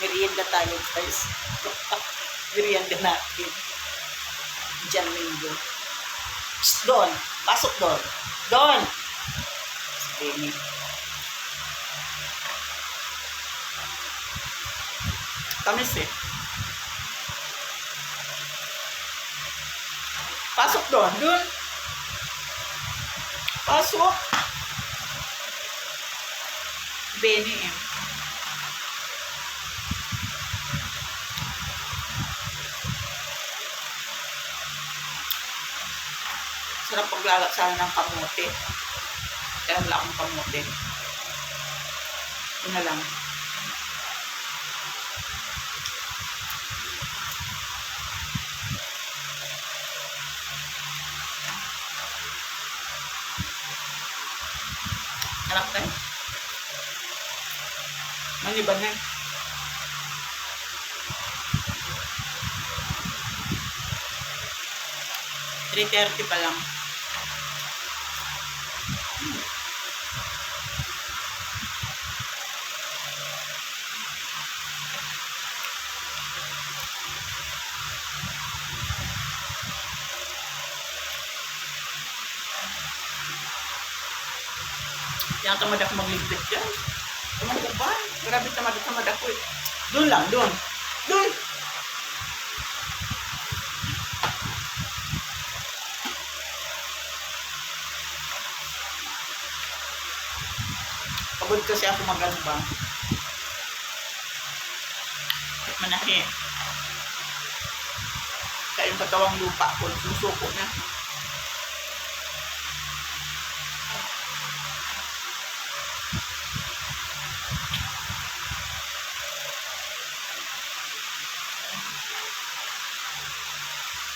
Merienda tayo guys. Merienda natin. Diyan linggo. Doon. Pasok doon. Doon. Si Benny. Tamis eh. Pasok doon. Doon. Pasok. Benny eh. Sarap paglalak sana ng kamote. Kaya wala akong kamote. Yun na lang. Harap tayo. Maliban na. Three thirty pa lang. Yan tamad ako magligpit dyan. Tamad ka ba? Grabe tamad tamad ako eh. Doon lang, doon. Doon! Pagod kasi ako magalba. Manahi. Kaya yung katawang lupa ko, susuko na.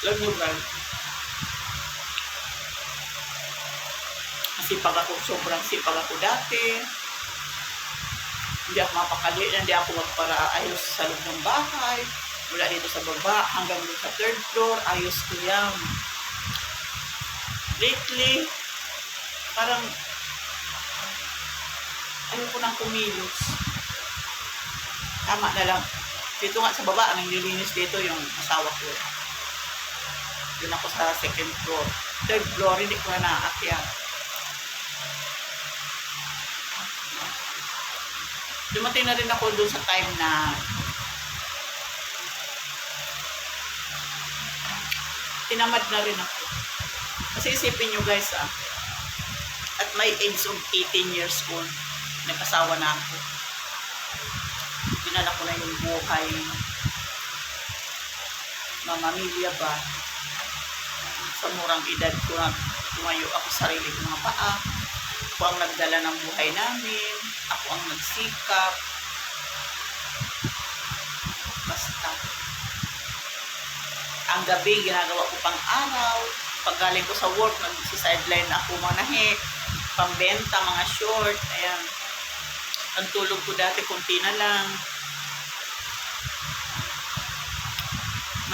Alam nyo guys, masipag ako, sobrang sipag ako dati. Hindi ako mapakali, hindi ako magparaayos sa loob ng bahay. Mula dito sa baba hanggang dito sa third floor, ayos ko yan. Lately, parang ayoko nang kumilos. Tama na lang. Dito nga sa baba, ang nililinis dito yung asawa ko. Doon ako sa second floor. Third floor, hindi ko na naakyat. Dumating na rin ako doon sa time na tinamad na rin ako. Kasi isipin nyo guys ah, at my age of 18 years old, nag-asawa na ako. Dinala ko na yung buhay. Mamamilya ba? Sa murang edad ko na tumayo ako sa sarili kong mga paa. Ako ang nagdala ng buhay namin. Ako ang nagsikap. Basta. Ang gabi, ginagawa ko pang araw. Pag galing ko sa work, nag-sideline ako manahe. Pambenta, mga short. Ayan. Ang tulog ko dati, kunti na lang.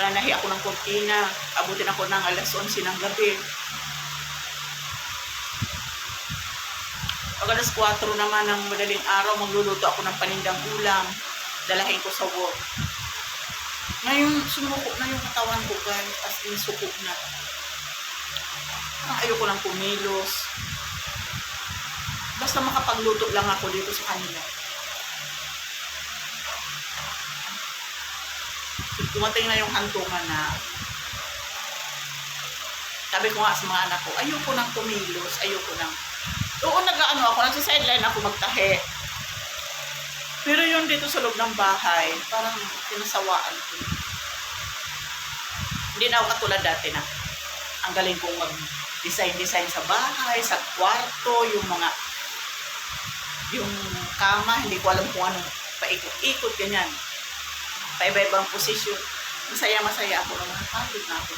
Mananahi ako ng kurtina. Abutin ako ng alas 11 ng gabi. Pag alas 4 naman ng madaling araw, magluluto ako ng panindang ulam. Dalahin ko sa work. Ngayon, sumuko na yung katawan ko, guys. As in, suko na. Ang ayoko lang kumilos. Basta makapagluto lang ako dito sa kanila. Dumating na yung hantungan na sabi ko nga sa mga anak ko, ayoko nang kumilos, ayoko nang Doon nag-ano ako, nagsa-sideline ako magtahe. Pero yun dito sa loob ng bahay, parang pinasawaan ko. Hindi na ako katulad dati na ang galing kong mag-design-design sa bahay, sa kwarto, yung mga yung kama, hindi ko alam kung anong paikot-ikot, ganyan. Paiba-ibang posisyon. Masaya-masaya ako ng mga pagod na ako.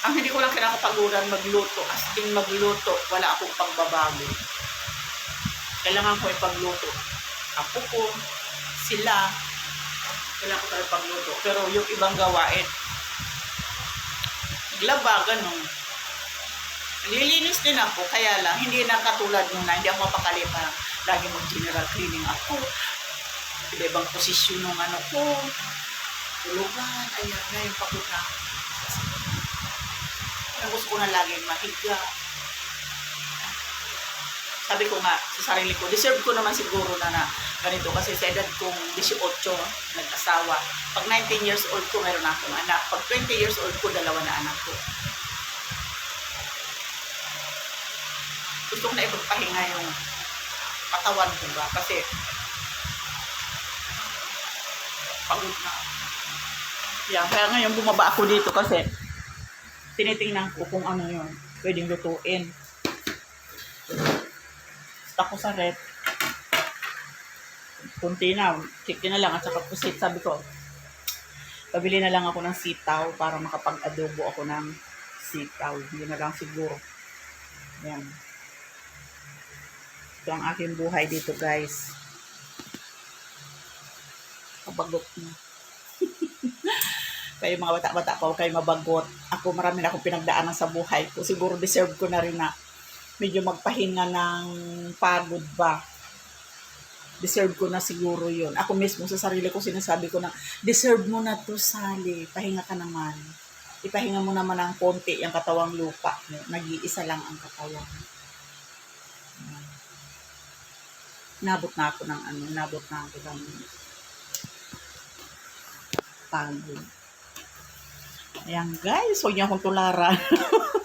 Ang hindi ko lang kinakapaguran magluto, as in magluto, wala akong pagbabago. Kailangan ko ipagluto. Ako ko, sila, kailangan ko tayo pagluto. Pero yung ibang gawain, naglaba, ganun. Nililinis din ako, kaya lang, hindi na katulad nung na, hindi ako mapakali pa. Lagi mag-general cleaning ako. Iba-ibang posisyon ng ano ko. Tulugan, ayan, ngayon pagod na. Ang gusto ko na laging mahiga. Sabi ko nga sa sarili ko, deserve ko naman siguro na na ganito kasi sa edad kong 18, nag-asawa. Pag 19 years old ko, meron akong anak. Pag 20 years old ko, dalawa na anak ko. Gusto ko na ipagpahinga yung katawan ko ba? Kasi pagod na. Yan, kaya ngayon bumaba ako dito kasi tinitingnan ko kung ano yun. Pwedeng lutuin. Basta ko sa rep. Kunti na. Chicken na lang at saka pusit. Sabi ko, pabili na lang ako ng sitaw para makapag-adobo ako ng sitaw. Yun na lang siguro. Yan. Ito ang aking buhay dito guys. Kabagot na. Kayo mga bata-bata pa, kayo mabagot. Ako marami na akong pinagdaanan sa buhay ko. Siguro deserve ko na rin na medyo magpahinga ng pagod ba. Deserve ko na siguro yun. Ako mismo sa sarili ko sinasabi ko na, deserve mo na to, Sally. Pahinga ka naman. Ipahinga mo naman ng konti ang katawang lupa. Nag-iisa lang ang katawan. Ayan. Nabot na ako ng ano, nabot na ako ng pagod. Ayan guys, huwag niyo akong tularan.